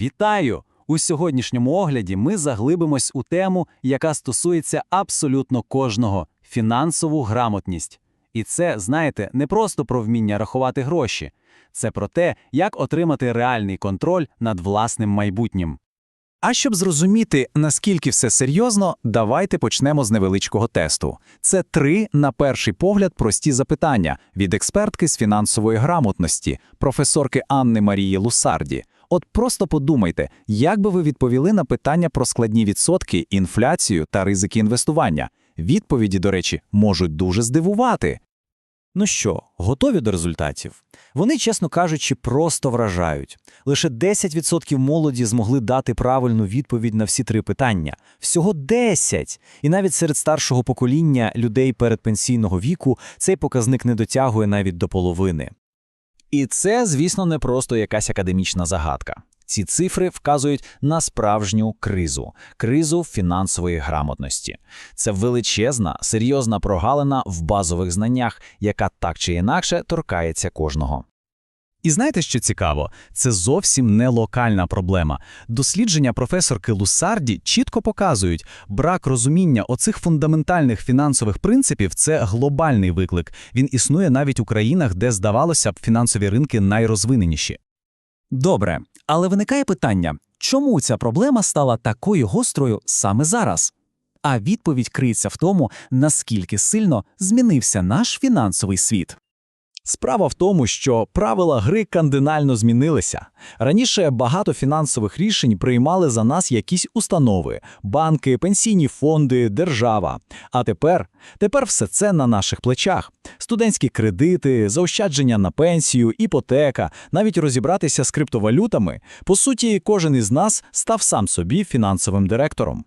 Вітаю! У сьогоднішньому огляді ми заглибимось у тему, яка стосується абсолютно кожного фінансову грамотність. І це, знаєте, не просто про вміння рахувати гроші, це про те, як отримати реальний контроль над власним майбутнім. А щоб зрозуміти, наскільки все серйозно, давайте почнемо з невеличкого тесту. Це три, на перший погляд, прості запитання від експертки з фінансової грамотності, професорки Анни Марії Лусарді. От просто подумайте, як би ви відповіли на питання про складні відсотки, інфляцію та ризики інвестування. Відповіді, до речі, можуть дуже здивувати. Ну що, готові до результатів? Вони, чесно кажучи, просто вражають. Лише 10% молоді змогли дати правильну відповідь на всі три питання. Всього 10! І навіть серед старшого покоління людей передпенсійного віку цей показник не дотягує навіть до половини. І це, звісно, не просто якась академічна загадка. Ці цифри вказують на справжню кризу кризу фінансової грамотності. Це величезна, серйозна прогалина в базових знаннях, яка так чи інакше торкається кожного. І знаєте, що цікаво? Це зовсім не локальна проблема. Дослідження професорки Лусарді чітко показують, брак розуміння оцих фундаментальних фінансових принципів це глобальний виклик. Він існує навіть у країнах, де, здавалося б, фінансові ринки найрозвиненіші. Добре, але виникає питання, чому ця проблема стала такою гострою саме зараз? А відповідь криється в тому, наскільки сильно змінився наш фінансовий світ. Справа в тому, що правила гри кардинально змінилися. Раніше багато фінансових рішень приймали за нас якісь установи, банки, пенсійні фонди, держава. А тепер, тепер все це на наших плечах. Студентські кредити, заощадження на пенсію, іпотека, навіть розібратися з криптовалютами. По суті, кожен із нас став сам собі фінансовим директором.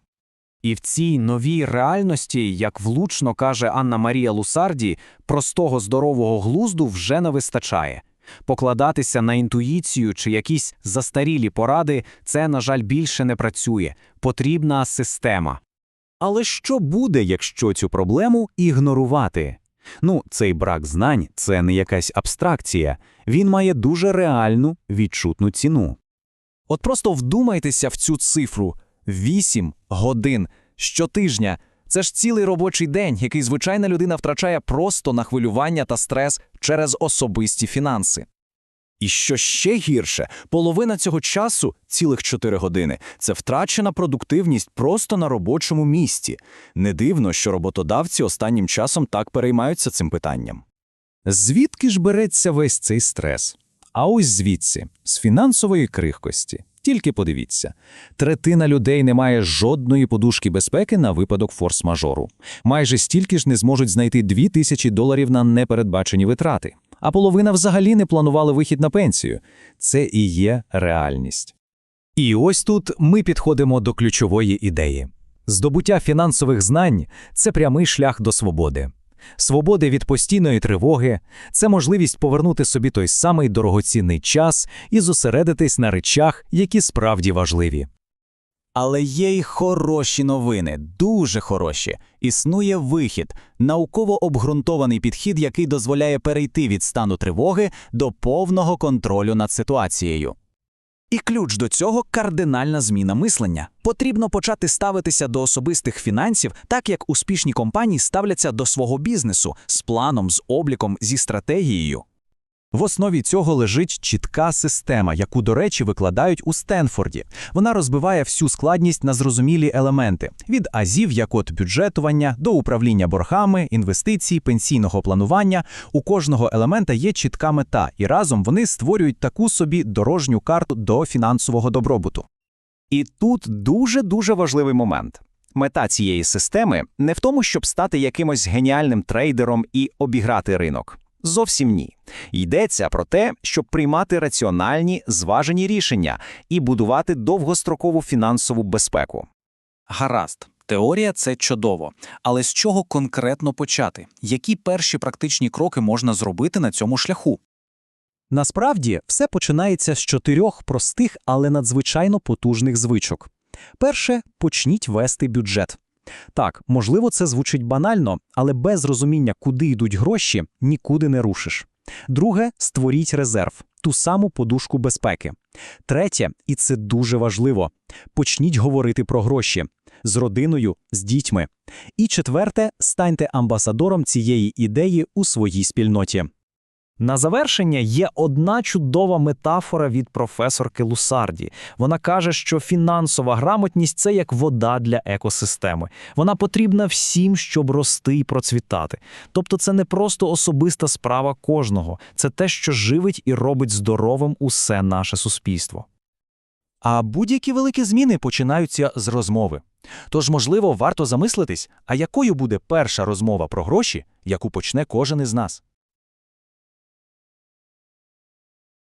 І в цій новій реальності, як влучно каже Анна Марія Лусарді, простого здорового глузду вже не вистачає. Покладатися на інтуїцію чи якісь застарілі поради це, на жаль, більше не працює. Потрібна система. Але що буде, якщо цю проблему ігнорувати? Ну, цей брак знань це не якась абстракція, він має дуже реальну відчутну ціну. От просто вдумайтеся в цю цифру 8 годин щотижня. Це ж цілий робочий день, який звичайна людина втрачає просто на хвилювання та стрес через особисті фінанси. І що ще гірше, половина цього часу, цілих 4 години, це втрачена продуктивність просто на робочому місці. Не дивно, що роботодавці останнім часом так переймаються цим питанням. Звідки ж береться весь цей стрес? А ось звідси, з фінансової крихкості. Тільки подивіться, третина людей не має жодної подушки безпеки на випадок форс-мажору. Майже стільки ж не зможуть знайти 2 тисячі доларів на непередбачені витрати, а половина взагалі не планували вихід на пенсію. Це і є реальність. І ось тут ми підходимо до ключової ідеї. Здобуття фінансових знань це прямий шлях до свободи. Свободи від постійної тривоги це можливість повернути собі той самий дорогоцінний час і зосередитись на речах, які справді важливі. Але є й хороші новини, дуже хороші. Існує вихід, науково обґрунтований підхід, який дозволяє перейти від стану тривоги до повного контролю над ситуацією. І ключ до цього кардинальна зміна мислення. Потрібно почати ставитися до особистих фінансів, так як успішні компанії ставляться до свого бізнесу з планом, з обліком, зі стратегією. В основі цього лежить чітка система, яку, до речі, викладають у Стенфорді. Вона розбиває всю складність на зрозумілі елементи: від азів, як от бюджетування, до управління боргами, інвестицій, пенсійного планування. У кожного елемента є чітка мета, і разом вони створюють таку собі дорожню карту до фінансового добробуту. І тут дуже дуже важливий момент. Мета цієї системи не в тому, щоб стати якимось геніальним трейдером і обіграти ринок. Зовсім ні. Йдеться про те, щоб приймати раціональні, зважені рішення і будувати довгострокову фінансову безпеку. Гаразд, теорія це чудово. Але з чого конкретно почати? Які перші практичні кроки можна зробити на цьому шляху? Насправді, все починається з чотирьох простих, але надзвичайно потужних звичок. Перше почніть вести бюджет. Так, можливо, це звучить банально, але без розуміння, куди йдуть гроші, нікуди не рушиш. Друге створіть резерв. ту саму подушку безпеки. Третє, і це дуже важливо, почніть говорити про гроші з родиною, з дітьми. І четверте, станьте амбасадором цієї ідеї у своїй спільноті. На завершення є одна чудова метафора від професорки Лусарді. Вона каже, що фінансова грамотність це як вода для екосистеми. Вона потрібна всім, щоб рости і процвітати. Тобто, це не просто особиста справа кожного, це те, що живить і робить здоровим усе наше суспільство. А будь-які великі зміни починаються з розмови. Тож, можливо, варто замислитись, а якою буде перша розмова про гроші, яку почне кожен із нас.